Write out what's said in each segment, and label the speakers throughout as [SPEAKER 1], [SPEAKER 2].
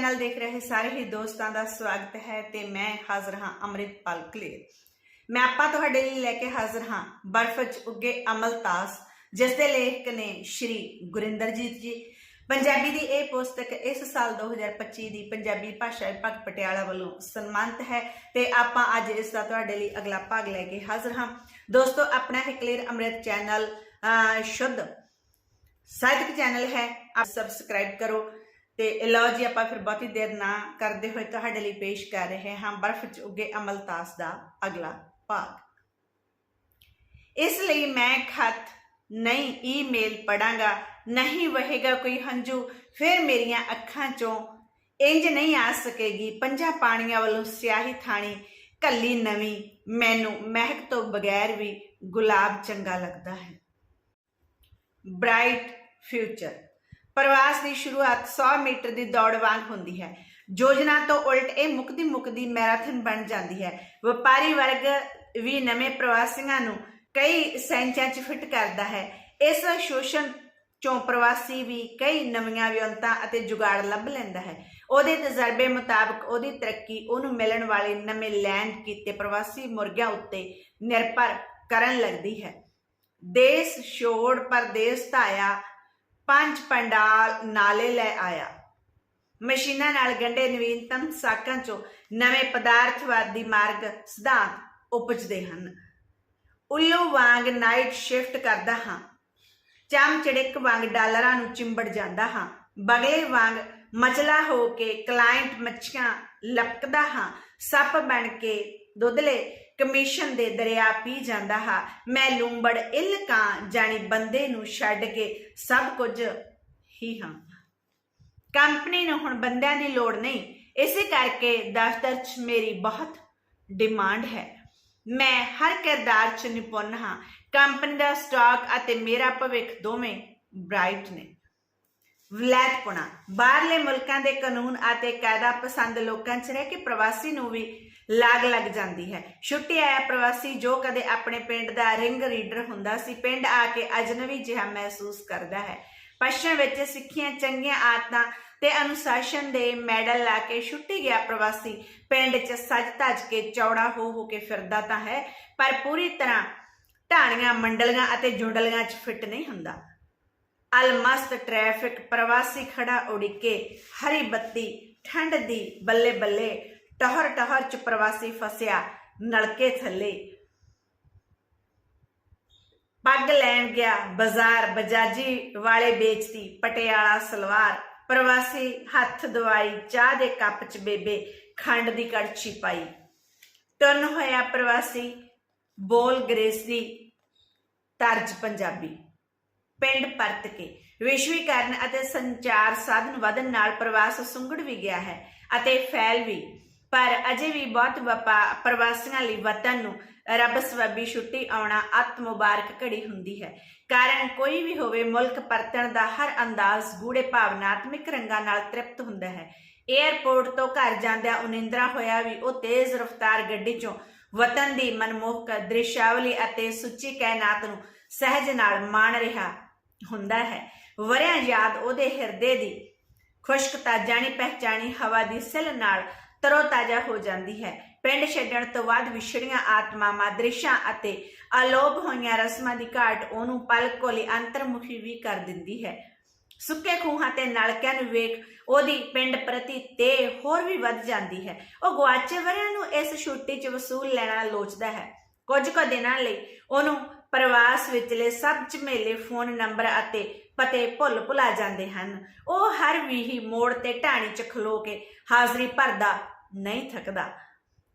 [SPEAKER 1] Channel ਦੇਖ ਰਹੇ ਸਾਰੇ ਹੀ ਦੋਸਤਾਂ ਦਾ ਸਵਾਗਤ ਹੈ ਤੇ ਮੈਂ ਹਾਜ਼ਰ ਹਾਂ ਅੰਮ੍ਰਿਤਪਾਲ ਕਲੇਰ। ਮੈਂ ਆਪਾਂ ਤੁਹਾਡੇ ਲਈ ਲੈ ਕੇ ਹਾਜ਼ਰ ਹਾਂ ਬਰਫ਼ 'ਚ ਉੱਗੇ ਅਮਲਤਾਸ ਜਿਸ ਦੇ ਲੇਖਕ ਨੇ ਸ਼੍ਰੀ ਗੁਰਿੰਦਰਜੀਤ ਜੀ। ਪੰਜਾਬੀ ਦੀ ਇਹ ਪੁਸਤਕ ਇਸ ਸਾਲ 2025 ਦੀ ਪੰਜਾਬੀ ਭਾਸ਼ਾ ਵਿਭਾਗ ਪਟਿਆਲਾ ਵੱਲੋਂ ਸਨਮਾਨਿਤ ਹੈ ਤੇ ਆਪਾਂ ਅੱਜ ਇਸ ਦਾ ਤੁਹਾਡੇ ਲਈ ਅਗਲਾ ਭਾਗ ਲੈ ਕੇ ਹਾਜ਼ਰ ਹਾਂ। ਦੋਸਤੋ ਆਪਣਾ ਹੈ ਕਲੀਅਰ ਅੰਮ੍ਰਿਤ ਚੈਨਲ ਅਹ, ਸ਼ੁੱਧ ਸਾਹਿਤਕ ਚੈਨਲ ਹੈ। ਆਪ ਸਬਸਕ੍ਰਾਈਬ ਕਰੋ। ਤੇ ਲਓ ਜੀ, ਆਪਾਂ ਫਿਰ ਬਹੁਤੀ ਦੇਰ ਨਾ ਕਰਦੇ ਹੋਏ ਤੁਹਾਡੇ ਲਈ ਪੇਸ਼ ਕਰ ਰਹੇ ਹਾਂ ਬਰਫ਼ 'ਚ ਉੱਗੇ ਅਮਲਤਾਸ ਦਾ ਅਗਲਾ ਭਾਗ। ਇਸ ਲਈ ਮੈਂ ਖਤ ਨਹੀਂ ਈਮੇਲ ਪੜਾਂਗਾ ਨਹੀਂ ਵਹੇਗਾ ਕੋਈ ਹੰਝੂ, ਫਿਰ ਮੇਰੀਆਂ ਅੱਖਾਂ 'ਚੋਂ ਇੰਜ ਨਹੀਂ ਆ ਸਕੇਗੀ, ਪੰਜਾਂ ਪਾਣੀਆਂ ਵੱਲੋਂ ਸਿਆਹੀ ਥਾਣੀ, ਕੱਲੀ ਨਵੀਂ, ਮੈਨੂੰ ਮਹਿਕ ਤੋਂ ਬਗੈਰ ਵੀ ਗੁਲਾਬ ਚੰਗਾ ਲੱਗਦਾ ਹੈ। Bright future. ਪ੍ਰਵਾਸ ਦੀ ਸ਼ੁਰੂਆਤ 100 ਮੀਟਰ ਦੀ ਦੌੜ ਵਾਂਗ ਹੁੰਦੀ ਹੈ। ਯੋਜਨਾ ਤੋਂ ਉਲਟ ਇਹ ਮੁਕਦੀ ਮੁਕਦੀ ਮੈਰਾਥਨ ਬਣ ਜਾਂਦੀ ਹੈ। ਵਪਾਰੀ ਵਰਗ ਵੀ ਨਵੇਂ ਪ੍ਰਵਾਸੀਆਂ ਨੂੰ ਕਈ ਸੈਂਚਾਂ 'ਚ ਫਿੱਟ ਕਰਦਾ ਹੈ। ਇਸ ਸ਼ੋਸ਼ਣ ਚੋਂ ਪ੍ਰਵਾਸੀ ਵੀ ਕਈ ਨਵੀਆਂ ਵਿਉਂਤਾਂ ਅਤੇ ਜੁਗਾੜ ਲੱਭ ਲੈਂਦਾ ਹੈ। ਉਹਦੇ ਤਜਰਬੇ ਮੁਤਾਬਕ ਉਹਦੀ ਤਰੱਕੀ, ਉਹਨੂੰ ਮਿਲਣ ਵਾਲੇ ਨਵੇਂ ਲੈਂਡ ਕੀਤੇ ਪ੍ਰਵਾਸੀ ਮੁਰਗਿਆਂ ਉੱਤੇ ਨਿਰਭਰ ਕਰਨ ਲੱਗਦੀ ਹੈ। ਦੇਸ਼ ਛੋੜ, ਪਰਦੇਸ ਧਾਇਆ ਪੰਜ ਪੰਡਾਲ ਨਾਲੇ ਲੈ ਆਇਆ। ਮਸ਼ੀਨਾਂ ਨਾਲ ਗੰਡੇ ਨਵੀਨਤਮ ਸਾਕਾਂ ਚੋਂ ਨਵੇਂ ਪਦਾਰਥਵਾਦੀ ਮਾਰਗ ਸਿਧਾਂਤ ਉਪਜਦੇ ਹਨ। ਉੱਲੂ ਵਾਂਗ ਨਾਈਟ ਸ਼ਿਫਟ ਕਰਦਾ ਹਾਂ। ਚਮ ਚੜਿਕ ਵਾਂਗ ਡਾਲਰਾਂ ਨੂੰ ਚਿੰਬੜ ਜਾਂਦਾ ਹਾਂ। ਬਗਲੇ ਵਾਂਗ ਮਚਲਾ ਹੋ ਕੇ ਕਲਾਇੰਟ ਮੱਛੀਆਂ ਲਪਕਦਾ ਹਾਂ। ਸੱਪ ਬਣ ਕੇ ਦੁੱਧਲੇ ਕਮਿਸ਼ਨ ਦੇ ਦਰਿਆ ਪੀ ਜਾਂਦਾ ਹਾਂ। ਮੈਂ ਲੂੰਬੜ ਇਲ ਕਾਂ ਜਾਣੀ ਬੰਦੇ ਨੂੰ ਛੱਡ ਕੇ ਸਭ ਕੁਝ ਹੀ ਹਾਂ। ਕੰਪਨੀ ਨੂੰ ਹੁਣ ਬੰਦਿਆਂ ਦੀ ਲੋੜ ਨਹੀਂ। ਇਸੇ ਕਰਕੇ ਦਫ਼ਤਰ 'ਚ ਮੇਰੀ ਬਹੁਤ ਡਿਮਾਂਡ ਹੈ। ਮੈਂ ਹਰ ਕਿਰਦਾਰ 'ਚ ਨਿਪੁੰਨ ਹਾਂ। ਕੰਪਨੀ ਦਾ ਸਟਾਕ ਅਤੇ ਮੇਰਾ ਭਵਿੱਖ ਦੋਵੇਂ ਬ੍ਰਾਈਟ ਨੇ। ਵਲੈਤਪੁਣਾ ਬਾਹਰਲੇ ਮੁਲਕਾਂ ਦੇ ਕਾਨੂੰਨ ਅਤੇ ਕਾਇਦਾ ਪਸੰਦ ਲੋਕਾਂ 'ਚ ਰਹਿ ਕੇ ਪ੍ਰਵਾਸੀ ਨੂੰ ਵੀ ਲਾਗ ਲੱਗ ਜਾਂਦੀ ਹੈ। ਛੁੱਟੀ ਆਇਆ ਪ੍ਰਵਾਸੀ ਜੋ ਕਦੇ ਆਪਣੇ ਪਿੰਡ ਦਾ ਰਿੰਗ ਰੀਡਰ ਹੁੰਦਾ ਸੀ, ਪਿੰਡ ਆ ਕੇ ਅਜਨਬੀ ਜਿਹਾ ਮਹਿਸੂਸ ਕਰਦਾ ਹੈ। ਪੱਛਮ ਵਿੱਚ ਸਿੱਖੀਆਂ ਚੰਗੀਆਂ ਆਦਤਾਂ ਤੇ ਅਨੁਸ਼ਾਸਨ ਦੇ ਮੈਡਲ ਲਾ ਕੇ ਛੁੱਟੀ ਗਿਆ ਪ੍ਰਵਾਸੀ। ਪਿੰਡ 'ਚ ਸੱਜ ਧੱਜ ਕੇ ਚੌੜਾ ਹੋ ਹੋ ਕੇ ਫਿਰਦਾ ਤਾਂ ਹੈ, ਪਰ ਪੂਰੀ ਤਰ੍ਹਾਂ ਢਾਣੀਆਂ, ਮੰਡਲੀਆਂ ਅਤੇ ਜੁੰਡਲੀਆਂ 'ਚ ਫਿੱਟ ਨਹੀਂ ਹੁੰਦਾ। ਅਲਮਸਤ ਟ੍ਰੈਫਿਕ, ਪ੍ਰਵਾਸੀ ਖੜਾ ਉੜੀਕੇ ਹਰੀ ਬੱਤੀ, ਠੰਡ ਦੀ ਬੱਲੇ ਬੱਲੇ ਟਹਰ ਟਹਰ 'ਚ ਪ੍ਰਵਾਸੀ ਫਸਿਆ ਨਲਕੇ ਥੱਲੇ। ਪੱਗ ਲੈਣ ਗਿਆ ਬਾਜ਼ਾਰ, ਬਜਾਜੀ ਵਾਲੇ ਵੇਚਦੀ ਪਟਿਆਲਾ ਸਲਵਾਰ। ਪ੍ਰਵਾਸੀ ਹੱਥ ਦਵਾਈ, ਚਾਹ ਦੇ ਕੱਪ 'ਚ ਬੇਬੇ ਖੰਡ ਦੀ ਕੜਛੀ ਪਾਈ। ਟਨ ਹੋਇਆ ਪ੍ਰਵਾਸੀ, ਬੋਲ ਗ੍ਰੇਸੀ ਤਰਜ ਪੰਜਾਬੀ। ਪਿੰਡ ਪਰਤ ਕੇ ਵਿਸ਼ਵੀਕਰਨ ਅਤੇ ਸੰਚਾਰ ਸਾਧਨ ਵਧਣ ਨਾਲ ਪ੍ਰਵਾਸ ਸੁੰਗੜ ਵੀ ਗਿਆ ਹੈ ਅਤੇ ਫੈਲ ਵੀ। ਪਰ ਅਜੇ ਵੀ ਬਹੁਤ ਵਪਾ, ਪ੍ਰਵਾਸੀਆਂ ਲਈ ਵਤਨ ਨੂੰ ਰੱਬ ਸਵੱਬੀ ਛੁੱਟੀ ਆਉਣਾ ਅਤ ਮੁਬਾਰਕ ਘੜੀ ਹੁੰਦੀ ਹੈ। ਕਾਰਨ ਕੋਈ ਵੀ ਹੋਵੇ, ਮੁਲਕ ਪਰਤਣ ਦਾ ਹਰ ਅੰਦਾਜ਼ ਗੂੜੇ ਭਾਵਨਾਤਮਕ ਰੰਗਾਂ ਨਾਲ ਤ੍ਰਿਪਤ ਹੁੰਦਾ ਹੈ। 에ਅਰਪੋਰਟ ਤੋਂ ਘਰ ਜਾਂਦਿਆਂ ਉਨਿੰਦਰਾ ਹੋਇਆ ਵੀ ਉਹ ਤੇਜ਼ ਰਫ਼ਤਾਰ ਗੱਡੀ 'ਚੋਂ ਵਤਨ ਦੀ ਮਨਮੋਹਕ ਦ੍ਰਿਸ਼ਾਵਲੀ ਅਤੇ ਸੁੱਚੀ ਕਾਇਨਾਤ ਨੂੰ ਸਹਿਜ ਨਾਲ ਮਾਣ ਰਿਹਾ ਹੁੰਦਾ ਹੈ। ਵਰਿਆਂ ਯਾਦ ਉਹਦੇ ਹਿਰਦੇ ਦੀ ਖੁਸ਼ਕਤਾ ਜਾਣੀ ਪਹਿਚਾਣੀ ਹਵਾ ਦੀ ਸਿਲ ਨਾਲ ਤਰੋਤਾਜਾ ਹੋ ਜਾਂਦੀ ਹੈ। ਪਿੰਡ ਛੱਡਣ ਤੋਂ ਬਾਅਦ ਵਿਛੜੀਆਂ ਆਤਮਾਵਾਂ ਦ੍ਰਿਸ਼ਾਂ ਅਤੇ ਅਲੋਪ ਹੋਈਆਂ ਰਸਮਾਂ ਦੀ ਘਾਟ ਉਹਨੂੰ ਪਲਕੋ ਲਈ ਅੰਤਰਮੁਖੀ ਵੀ ਕਰ ਦਿੰਦੀ ਹੈ। ਸੁੱਕੇ ਖੂਹਾਂ ਤੇ ਨਲਕਿਆਂ ਨੂੰ ਵੇਖ ਉਹਦੀ ਪਿੰਡ ਪ੍ਰਤੀ ਤੇ ਹੋਰ ਵੀ ਵੱਧ ਜਾਂਦੀ ਹੈ। ਉਹ ਗੁਆਚੇ ਵਰਿਆਂ ਨੂੰ ਇਸ ਛੁੱਟੀ 'ਚ ਵਸੂਲ ਲੈਣਾ ਲੋਚਦਾ ਹੈ। ਕੁਝ ਕੁ ਦਿਨਾਂ ਲਈ ਉਹਨੂੰ ਪ੍ਰਵਾਸ ਵਿਚਲੇ ਸਭ ਝਮੇਲੇ ਫੋਨ ਨੰਬਰ ਅਤੇ ਪਤੇ ਭੁੱਲ ਭੁਲਾ ਜਾਂਦੇ ਹਨ। ਉਹ ਹਰ ਵੀਹੀ ਮੋੜ ਤੇ ਢਾਣੀ 'ਚ ਖਲੋ ਕੇ ਹਾਜ਼ਰੀ ਭਰਦਾ ਨਹੀਂ ਥੱਕਦਾ।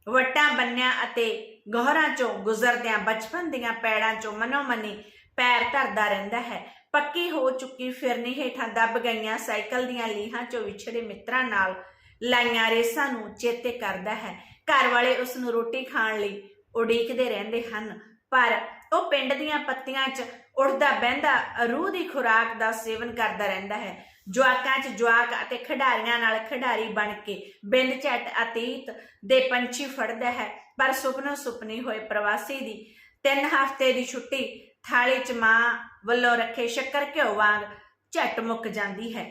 [SPEAKER 1] ਵਟਾਂ ਬੰਨਿਆਂ ਅਤੇ ਗਹਿਰਾਂ 'ਚੋਂ ਗੁਜ਼ਰਦਿਆਂ ਬਚਪਨ ਦੀਆਂ ਪੈੜਾਂ 'ਚੋਂ ਮਨੋਮਨੀ ਪੈਰ ਧਰਦਾ ਰਹਿੰਦਾ ਹੈ। ਪੱਕੀ ਹੋ ਚੁੱਕੀ ਫਿਰਨੀ ਹੇਠਾਂ ਦੱਬ ਗਈਆਂ ਸਾਈਕਲ ਦੀਆਂ ਲੀਹਾਂ 'ਚੋਂ ਵਿਛੜੇ ਮਿੱਤਰਾਂ ਨਾਲ ਲਾਈਆਂ ਰੇਸਾਂ ਨੂੰ ਚੇਤੇ ਕਰਦਾ ਹੈ। ਘਰ ਵਾਲੇ ਉਸ ਨੂੰ ਰੋਟੀ ਖਾਣ ਲਈ ਉਡੀਕਦੇ ਰਹਿੰਦੇ ਹਨ, ਪਰ ਉਹ ਪਿੰਡ ਦੀਆਂ ਪੱਤੀਆਂ 'ਚ ਉੜਦਾ ਬਹਿੰਦਾ ਰੂਹ ਦੀ ਖੁਰਾਕ ਦਾ ਸੇਵਨ ਕਰਦਾ ਰਹਿੰਦਾ ਹੈ। ਜਵਾਕਾਂ 'ਚ ਜਵਾਕ ਅਤੇ ਖਿਡਾਰੀਆਂ ਨਾਲ ਖਿਡਾਰੀ ਬਣ ਕੇ ਬਿੰਦ ਝੱਟ ਅਤੀਤ ਦੇ ਪੰਛੀ ਫੜਦਾ ਹੈ, ਪਰ ਸੁਪਨੋ ਸੁਪਨੀ ਹੋਏ ਪ੍ਰਵਾਸੀ ਦੀ ਤਿੰਨ ਹਫ਼ਤੇ ਦੀ ਛੁੱਟੀ ਥਾਲੀ 'ਚ ਮਾਂ ਵੱਲੋਂ ਰੱਖੇ ਸ਼ੱਕਰ ਘਿਓ ਵਾਂਗ ਝੱਟ ਮੁੱਕ ਜਾਂਦੀ ਹੈ।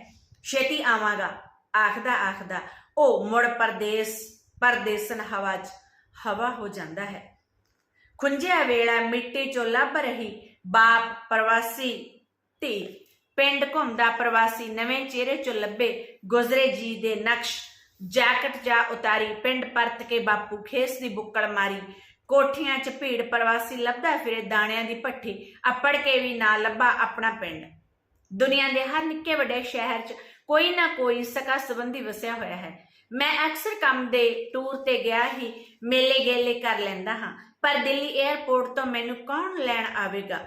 [SPEAKER 1] ਛੇਤੀ ਆਵਾਂਗਾ, ਆਖਦਾ ਆਖਦਾ ਉਹ ਮੁੜ ਪਰਦੇਸ, ਪਰਦੇਸਨ ਹਵਾ 'ਚ ਹਵਾ ਹੋ ਜਾਂਦਾ ਹੈ। ਖੁੰਝਿਆ ਵੇਲਾ ਮਿੱਟੀ 'ਚੋਂ ਲੱਭ ਰਹੀ ਬਾਪ ਪ੍ਰਵਾਸੀ ਧੀ ਪਿੰਡ ਘੁੰਮਦਾ ਪ੍ਰਵਾਸੀ ਨਵੇਂ ਚਿਹਰੇ 'ਚੋਂ ਲੱਭੇ ਗੁਜ਼ਰੇ ਜੀ ਦੇ ਨਕਸ਼। ਜੈਕਟ ਜਾ ਉਤਾਰੀ, ਪਿੰਡ ਪਰਤ ਕੇ ਬਾਪੂ ਖੇਸ ਦੀ ਬੁੱਕਲ ਮਾਰੀ। ਕੋਠੀਆਂ 'ਚ ਭੀੜ ਪ੍ਰਵਾਸੀ ਲੱਭਦਾ ਫਿਰੇ, ਦਾਣਿਆਂ ਦੀ ਭੱਠੀ ਅੱਪੜ ਕੇ ਵੀ ਨਾ ਲੱਭਾ ਆਪਣਾ ਪਿੰਡ। ਦੁਨੀਆ ਦੇ ਹਰ ਨਿੱਕੇ ਵੱਡੇ ਸ਼ਹਿਰ 'ਚ ਕੋਈ ਨਾ ਕੋਈ ਸਕਾ ਸੰਬੰਧੀ ਵਸਿਆ ਹੋਇਆ ਹੈ। ਮੈਂ ਅਕਸਰ ਕੰਮ ਦੇ ਟੂਰ ਤੇ ਗਿਆ ਹੀ ਮੇਲੇ ਗੇਲੇ ਕਰ ਲੈਂਦਾ ਹਾਂ, ਪਰ ਦਿੱਲੀ 에ਅਰਪੋਰਟ ਤੋਂ ਮੈਨੂੰ ਕੌਣ ਲੈਣ ਆਵੇਗਾ?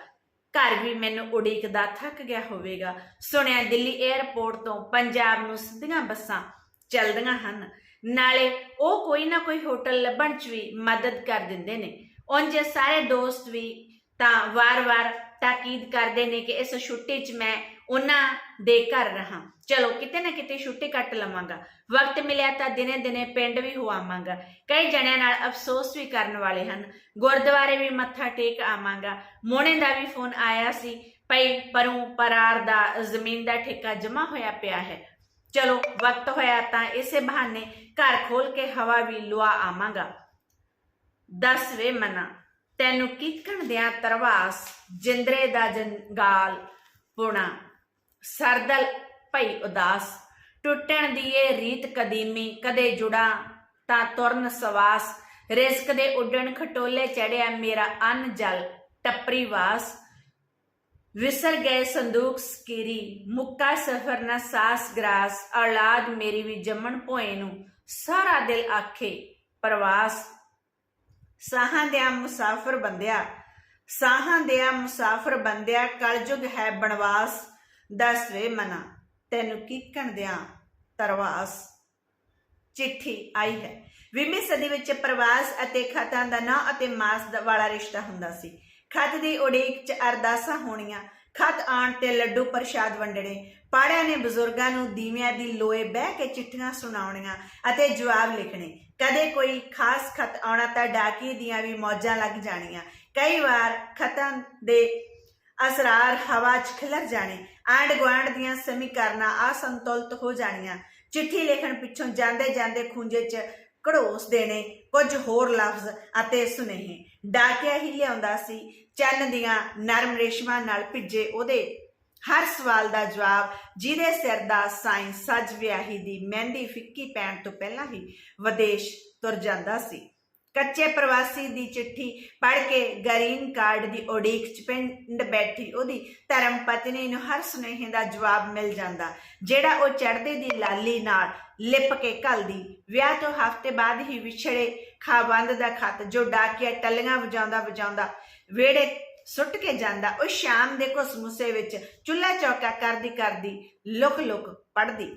[SPEAKER 1] ਘਰ ਵੀ ਮੈਨੂੰ ਉਡੀਕਦਾ, ਥੱਕ ਗਿਆ ਹੋਵੇਗਾ। ਸੁਣਿਆ ਦਿੱਲੀ 에ਅਰਪੋਰਟ ਤੋਂ ਪੰਜਾਬ ਨੂੰ ਸਿੱਧੀਆਂ ਬੱਸਾਂ ਚੱਲਦੀਆਂ ਹਨ। ਨਾਲੇ ਉਹ ਕੋਈ ਨਾ ਕੋਈ ਹੋਟਲ ਲੱਭਣ 'ਚ ਵੀ ਮਦਦ ਕਰ ਦਿੰਦੇ ਨੇ। ਉਂਝ ਸਾਰੇ ਦੋਸਤ ਵੀ ਤਾਂ ਵਾਰ-ਵਾਰ ਤਾਕੀਦ ਕਰਦੇ ਨੇ ਕਿ ਇਸ ਛੁੱਟੀ 'ਚ ਮੈਂ ਉਹਨਾਂ ਦੇ ਘਰ ਰਹਾ। ਚਲੋ ਕਿਤੇ ਨਾ ਕਿਤੇ ਛੁੱਟੀ ਕੱਟ ਲਵਾਂਗਾ। ਵਕਤ ਮਿਲਿਆ ਤਾਂ ਦਿਨੇ ਦਿਨੇ ਪਿੰਡ ਵੀ ਹੋ ਆਵਾਂਗਾ ਕਈ ਜਣਿਆਂ ਨਾਲ ਅਫਸੋਸ ਵੀ ਕਰਨ ਵਾਲੇ ਹਨ। ਗੁਰਦੁਆਰੇ ਵੀ ਮੱਥਾ ਟੇਕ ਆਵਾਂਗਾ। ਮੋਹਣੇ ਦਾ ਵੀ ਫੋਨ ਆਇਆ ਸੀ ਪਈ ਪਰੋਂ ਪਰਾਰ ਦਾ ਜ਼ਮੀਨ ਦਾ ਠੇਕਾ ਜਮਾ ਹੋਇਆ ਪਿਆ ਹੈ। ਚਲੋ ਵਕਤ ਹੋਇਆ ਤਾਂ ਇਸੇ ਬਹਾਨੇ ਘਰ ਖੋਲ ਕੇ ਹਵਾ ਵੀ ਲੁਆ ਆਵਾਂਗਾ। ਦਸ ਵੇ ਮਨਾ, ਤੈਨੂੰ ਕਿੱਕਣ ਦਿਆਂ ਤਰਵਾਸ, ਜਿੰਦਰੇ ਦਾ ਜੰਗਾਲ ਪੁਣਾ। ਸਰਦਲ ਭਈ ਉਦਾਸ, ਟੁੱਟਣ ਦੀ ਏ ਰੀਤ ਕਦੀਮੀ ਕਦੇ ਜੁੜਾ, ਤਾਂ ਤੁਰਨ ਸਵਾਸ। ਰਿਸਕ ਦੇ ਉੱਡਣ ਖਟੋਲੇ ਚੜਿਆ ਮੇਰਾ ਅੰਨ ਜਲ, ਟੱਪਰੀ ਵਾਸ। ਵਿਸਰ ਗਏ ਸੰਦੂਕ ਸਕੀਰੀ, ਮੁੱਕਾ ਸਫਰ ਨਾ ਸਾਸ ਗਰਾਸ। ਔਲਾਦ ਮੇਰੀ ਵੀ ਜੰਮਣ ਭੋਏ ਨੂੰ ਸਾਰਾ ਦਿਲ ਆਖੇ ਪ੍ਰਵਾਸ। ਸਾਹਾਂ ਦਿਆ ਮੁਸਾਫਰ ਬੰਦਿਆ, ਸਾਹਾਂ ਦਿਆ ਮੁਸਾਫਰ ਬੰਦਿਆ, ਕਲਯੁਗ ਹੈ ਬਨਵਾਸ ਦਸਵੇਂ ਮਨਾ। ਤੈਨੂੰ ਕੀਕਣ ਦਿਆਂ ਤਰਵਾਸ ਚਿੱਠੀ ਆਈ ਹੈ। 20ਵੀਂ ਸਦੀ ਵਿੱਚ ਪ੍ਰਵਾਸ ਅਤੇ ਖਤਾਂ ਦਾ ਨਾਂ ਅਤੇ ਮਾਸ ਵਾਲਾ ਰਿਸ਼ਤਾ ਹੁੰਦਾ ਸੀ। ਖਤ ਦੀ ਉਡੀਕ 'ਚ ਅਰਦਾਸਾਂ ਹੋਣੀਆਂ। ਖਤ ਆਣ ਤੇ ਲੱਡੂ ਪ੍ਰਸ਼ਾਦ ਵੰਡਣੇ। ਪਾੜਿਆਂ ਨੇ ਬਜ਼ੁਰਗਾਂ ਨੂੰ ਦੀਵਿਆਂ ਦੀ ਲੋਏ ਬਹਿ ਕੇ ਚਿੱਠੀਆਂ ਸੁਣਾਉਣੀਆਂ ਅਤੇ ਜਵਾਬ ਲਿਖਣੇ। ਕਦੇ ਕੋਈ ਖਾਸ ਖਤ ਆਉਣਾ ਤਾਂ ਡਾਕੀ ਦੀਆਂ ਵੀ ਮੌਜਾਂ ਲੱਗ ਜਾਣੀਆਂ। ਕਈ ਵਾਰ ਖਤਾਂ ਦੇ ਅਸਰਾਰ ਹਵਾ 'ਚ ਖਿਲਰ ਜਾਣੇ ਆਂਡ ਗੁਆਂਢ ਦੀਆਂ ਸਮੀਕਰਨਾਂ ਅਸੰਤੁਲਿਤ ਹੋ ਜਾਣੀਆਂ। ਚਿੱਠੀ ਲਿਖਣ ਪਿੱਛੋਂ ਜਾਂਦੇ ਜਾਂਦੇ ਖੂੰਜੇ 'ਚ ਘੜੋਸ ਦੇਣੇ, ਕੁਝ ਹੋਰ ਲਫ਼ਜ਼ ਅਤੇ ਸੁਨੇਹੇ। ਡਾਕਿਆ ਹੀ ਲਿਆਉਂਦਾ ਸੀ, ਚੰਨ ਦੀਆਂ ਨਰਮ ਰੇਸ਼ਮਾਂ ਨਾਲ ਭਿੱਜੇ ਉਹਦੇ। ਹਰ ਸਵਾਲ ਦਾ ਜਵਾਬ ਜਿਹਦੇ ਸਿਰ ਦਾ ਸਾਈਂ ਸੱਜ ਵਿਆਹੀ ਦੀ ਮਹਿੰਦੀ ਫਿੱਕੀ ਪੈਣ ਤੋਂ ਪਹਿਲਾਂ ਹੀ ਵਿਦੇਸ਼ ਤੁਰ ਜਾਂਦਾ ਸੀ। ਕੱਚੇ ਪ੍ਰਵਾਸੀ ਦੀ ਚਿੱਠੀ ਪੜ੍ਹ ਕੇ ਗਰੀਨ ਕਾਰਡ ਦੀ ਉਡੀਕ ਚ ਪਿੰਡ ਬੈਠੀ ਉਹਦੀ ਧਰਮ ਪਤਨੀ ਨੂੰ ਹਰ ਸੁਨੇਹੇ ਦਾ ਜਵਾਬ ਮਿਲ ਜਾਂਦਾ। ਜਿਹੜਾ ਉਹ ਚੜ੍ਹਦੇ ਦੀ ਲਾਲੀ ਨਾਲ ਲਿਪ ਕੇ ਘਲਦੀ, ਵਿਆਹ ਤੋਂ ਹਫ਼ਤੇ ਬਾਅਦ ਹੀ ਵਿਛੜੇ ਖਾਬੰਦ ਦਾ ਖਤ ਜੋ ਡਾਕੀਆ ਟੱਲੀਆਂ ਵਜਾਉਂਦਾ ਵਜਾਉਂਦਾ ਵੇੜੇ ਸੁੱਟ ਕੇ ਜਾਂਦਾ, ਉਹ ਸ਼ਾਮ ਦੇ ਘੁਸਮੁਸੇ ਵਿੱਚ ਚੁੱਲ੍ਹਾ ਚੌਕਾ ਕਰਦੀ ਕਰਦੀ ਲੁਕ ਲੁਕ ਪੜਦੀ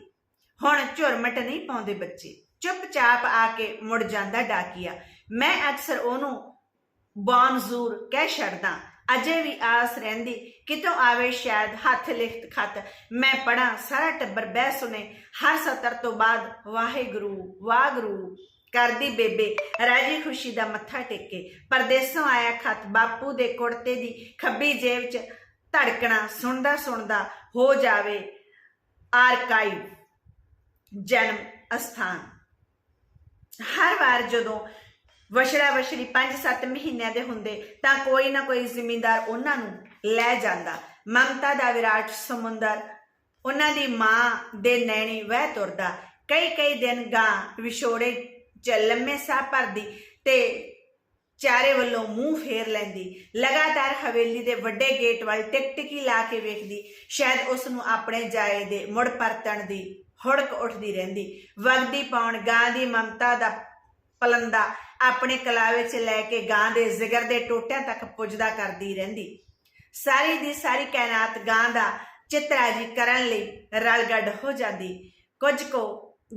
[SPEAKER 1] ਹੁਣ ਝੁਰਮਟ ਨਹੀਂ ਪਾਉਂਦੇ ਬੱਚੇ, ਚੁੱਪਚਾਪ ਆ ਕੇ ਮੁੜ ਜਾਂਦਾ ਡਾਕੀਆ। ਮੈਂ ਅਕਸਰ ਉਹਨੂੰ ਬਾਨਜ਼ੂਰ ਕਹਿ ਛੱਡਦਾ। ਅਜੇ ਵੀ ਆਸ ਰਹਿੰਦੀ, ਕਿਤੋਂ ਆਵੇ ਸ਼ਾਇਦ ਹੱਥ ਲਿਖਤ ਖਤ। ਮੈਂ ਪੜਾਂ ਸਾਰਾ ਟੱਬਰ ਬਹਿ ਸੁਨੇ ਹਰ ਸਤਰ ਤੋਂ ਬਾਅਦ ਵਾਹਿਗੁਰੂ ਵਾਹਿਗੁਰੂ ਕਰਦੀ ਬੇਬੇ। ਰਾਜੀ ਖੁਸ਼ੀ ਦਾ ਮੱਥਾ ਟੇਕੇ। ਪਰਦੇਸੋਂ ਆਇਆ ਖਤ ਬਾਪੂ ਦੇ ਕੁੜਤੇ ਦੀ ਖੱਬੀ ਜੇਬ 'ਚ ਧੜਕਣਾ ਸੁਣਦਾ ਸੁਣਦਾ ਹੋ ਜਾਵੇ ਆਰਕਾਈਵ ਜਨਮ ਅਸਥਾਨ। ਹਰ ਵਾਰ ਜਦੋਂ ਵਛੜਾ ਵਛੜੀ 5-7 ਮਹੀਨਿਆਂ ਦੇ ਹੁੰਦੇ ਤਾਂ ਕੋਈ ਨਾ ਕੋਈ ਜ਼ਿਮੀਂਦਾਰ ਉਹਨਾਂ ਨੂੰ ਲੈ ਜਾਂਦਾ। ਮਮਤਾ ਦਾ ਵਿਰਾਟ ਸਮੁੰਦਰ, ਉਹਨਾਂ ਦੀ ਮਾਂ ਦੇ ਨੈਣੀ ਵਹਿ ਤੁਰਦਾ। ਕਈ ਕਈ ਦਿਨ ਗਾਂ ਵਿਛੋੜੇ ਚ ਲੰਮੇ ਸਾਹ ਭਰਦੀ ਤੇ ਚਾਰੇ ਵੱਲੋਂ ਮੂੰਹ ਫੇਰ ਲੈਂਦੀ। ਲਗਾਤਾਰ ਹਵੇਲੀ ਦੇ ਵੱਡੇ ਗੇਟ ਵੱਲ ਟਿਕਟਿਕੀ ਲਾ ਕੇ ਵੇਖਦੀ। ਸ਼ਾਇਦ ਉਸ ਨੂੰ ਆਪਣੇ ਜਾਏ ਦੇ ਮੁੜ ਪਰਤਣ ਦੀ ਹੁੜਕ ਉੱਠਦੀ ਰਹਿੰਦੀ। ਵਗਦੀ ਪਾਉਣ ਗਾਂ ਦੀ ਮਮਤਾ ਦਾ ਪਲੰਦਾ ਆਪਣੇ ਕਲਾ ਵਿੱਚ ਲੈ ਕੇ ਗਾਂ ਦੇ ਜ਼ਿਗਰ ਦੇ ਟੋਟਿਆਂ ਤੱਕ ਪੁੱਜਦਾ ਕਰਦੀ ਰਹਿੰਦੀ। ਸਾਰੀ ਦੀ ਸਾਰੀ ਕਾਇਨਾਤ ਗਾਂ ਦਾ ਚਿਤਰਾਜੀ ਕਰਨ ਲਈ ਰਲਗੱਡ ਹੋ ਜਾਂਦੀ। ਕੁਝ ਕੋ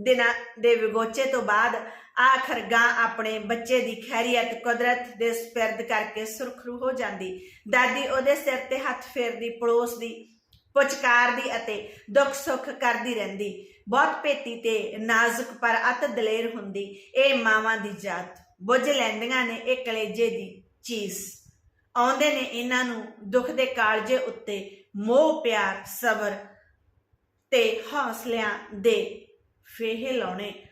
[SPEAKER 1] ਦਿਨਾਂ ਦੇ ਵਿਗੋਚੇ ਤੋਂ ਬਾਅਦ ਆਖਰ ਗਾਂ ਆਪਣੇ ਬੱਚੇ ਦੀ ਖੈਰੀਅਤ ਕੁਦਰਤ ਦੇ ਸਪਰਦ ਕਰਕੇ ਸੁਰਖਰੂ ਹੋ ਜਾਂਦੀ। ਦਾਦੀ ਉਹਦੇ ਸਿਰ ਤੇ ਹੱਥ ਫੇਰਦੀ ਪੜੋਸ ਦੀ ਪੁਚਕਾਰਦੀ ਅਤੇ ਦੁੱਖ ਸੁੱਖ ਕਰਦੀ ਰਹਿੰਦੀ। ਬਹੁਤ ਭੇਤੀ ਤੇ ਨਾਜ਼ੁਕ ਪਰ ਅਤ ਦਲੇਰ ਹੁੰਦੀ ਇਹ ਮਾਵਾਂ ਦੀ ਜਾਤ। ਬੁੱਝ ਲੈਂਦੀਆਂ ਨੇ ਇਹ ਕਲੇਜੇ ਦੀ ਚੀਜ਼ ਆਉਂਦੇ ਨੇ ਇਹਨਾਂ ਨੂੰ ਦੁੱਖ ਦੇ ਕਾਲਜੇ ਉੱਤੇ ਮੋਹ, ਪਿਆਰ, ਸਬਰ ਤੇ ਹੌਸਲਿਆਂ ਦੇ ਫੇਹੇ ਲਾਉਣੇ।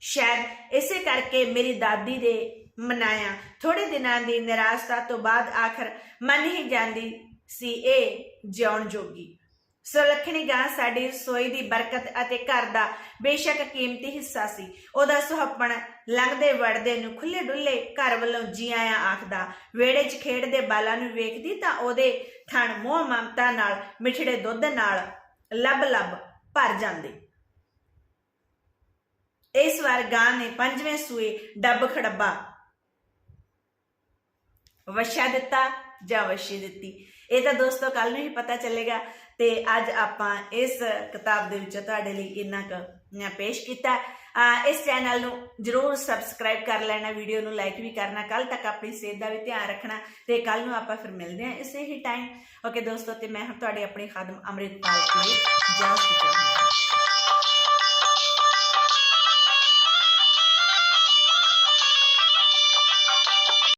[SPEAKER 1] ਸ਼ਾਇਦ ਇਸੇ ਕਰਕੇ ਮੇਰੀ ਦਾਦੀ ਦੇ ਮਨਾਇਆ। ਥੋੜੇ ਦਿਨਾਂ ਦੀ ਨਿਰਾਸ਼ਤਾ ਤੋਂ ਬਾਅਦ ਆਖਰ ਮੰਨ ਹੀ ਜਾਂਦੀ ਸੀ ਇਹ ਜਿਉਣ ਜੋਗੀ। ਸੁਲੱਖਣੀ ਗਾਂ ਸਾਡੀ ਰਸੋਈ ਦੀ ਬਰਕਤ ਅਤੇ ਘਰ ਦਾ ਬੇਸ਼ੱਕ ਕੀਮਤੀ ਹਿੱਸਾ ਸੀ। ਉਹਦਾ ਸੁਹੱਪਣ ਲੰਘਦੇ ਵੜਦੇ ਨੂੰ ਖੁੱਲੇ ਡੁੱਲੇ ਘਰ ਵੱਲੋਂ ਜੀ ਆਇਆਂ ਆਖਦਾ, ਵੇੜੇ 'ਚ ਖੇਡਦੇ ਬਾਲਾਂ ਨੂੰ ਵੇਖਦੀ ਤਾਂ ਉਹਦੇ ਥਣ ਮੋਹ ਮਮਤਾ ਨਾਲ ਮਿਠੜੇ ਦੁੱਧ ਨਾਲ ਲੱਭ ਲੱਭ ਭਰ ਜਾਂਦੇ। ਇਸ ਵਾਰ ਗਾਂ ਨੇ ਪੰਜਵੇਂ ਸੂਏ ਡੱਬ ਖੜੱਬਾ ਵਸ਼ਾ ਦਿੱਤਾ ਜਾਂ ਵਸ਼ੀ ਦਿੱਤੀ। ਇਹ ਤਾਂ ਦੋਸਤੋ ਕੱਲ ਨੂੰ ਹੀ ਪਤਾ ਚੱਲੇਗਾ। ਤੇ ਅੱਜ ਆਪਾਂ ਇਸ ਕਿਤਾਬ ਦੇ ਵਿੱਚੋਂ ਤੁਹਾਡੇ ਲਈ ਇੰਨਾ ਕੁ ਪੇਸ਼ ਕੀਤਾ। ਇਸ ਚੈਨਲ ਨੂੰ ਜਰੂਰ ਸਬਸਕ੍ਰਾਈਬ ਕਰ ਲੈਣਾ ਵੀਡੀਓ ਨੂੰ ਲਾਈਕ ਵੀ ਕਰਨਾ ਕੱਲ ਤੱਕ ਆਪਣੀ ਸਿਹਤ ਦਾ ਵੀ ਧਿਆਨ ਰੱਖਣਾ ਤੇ ਕੱਲ ਨੂੰ ਆਪਾਂ ਫਿਰ ਮਿਲਦੇ ਹਾਂ ਇਸੇ ਹੀ ਟਾਈਮ ਓਕੇ ਦੋਸਤੋ, ਤੇ ਮੈਂ ਹਾਂ ਤੁਹਾਡੀ ਆਪਣੀ ਖਾਦਮ ਅੰਮ੍ਰਿਤਪਾਲ ਕੇ ਜੈ ਸ਼੍ਰੀ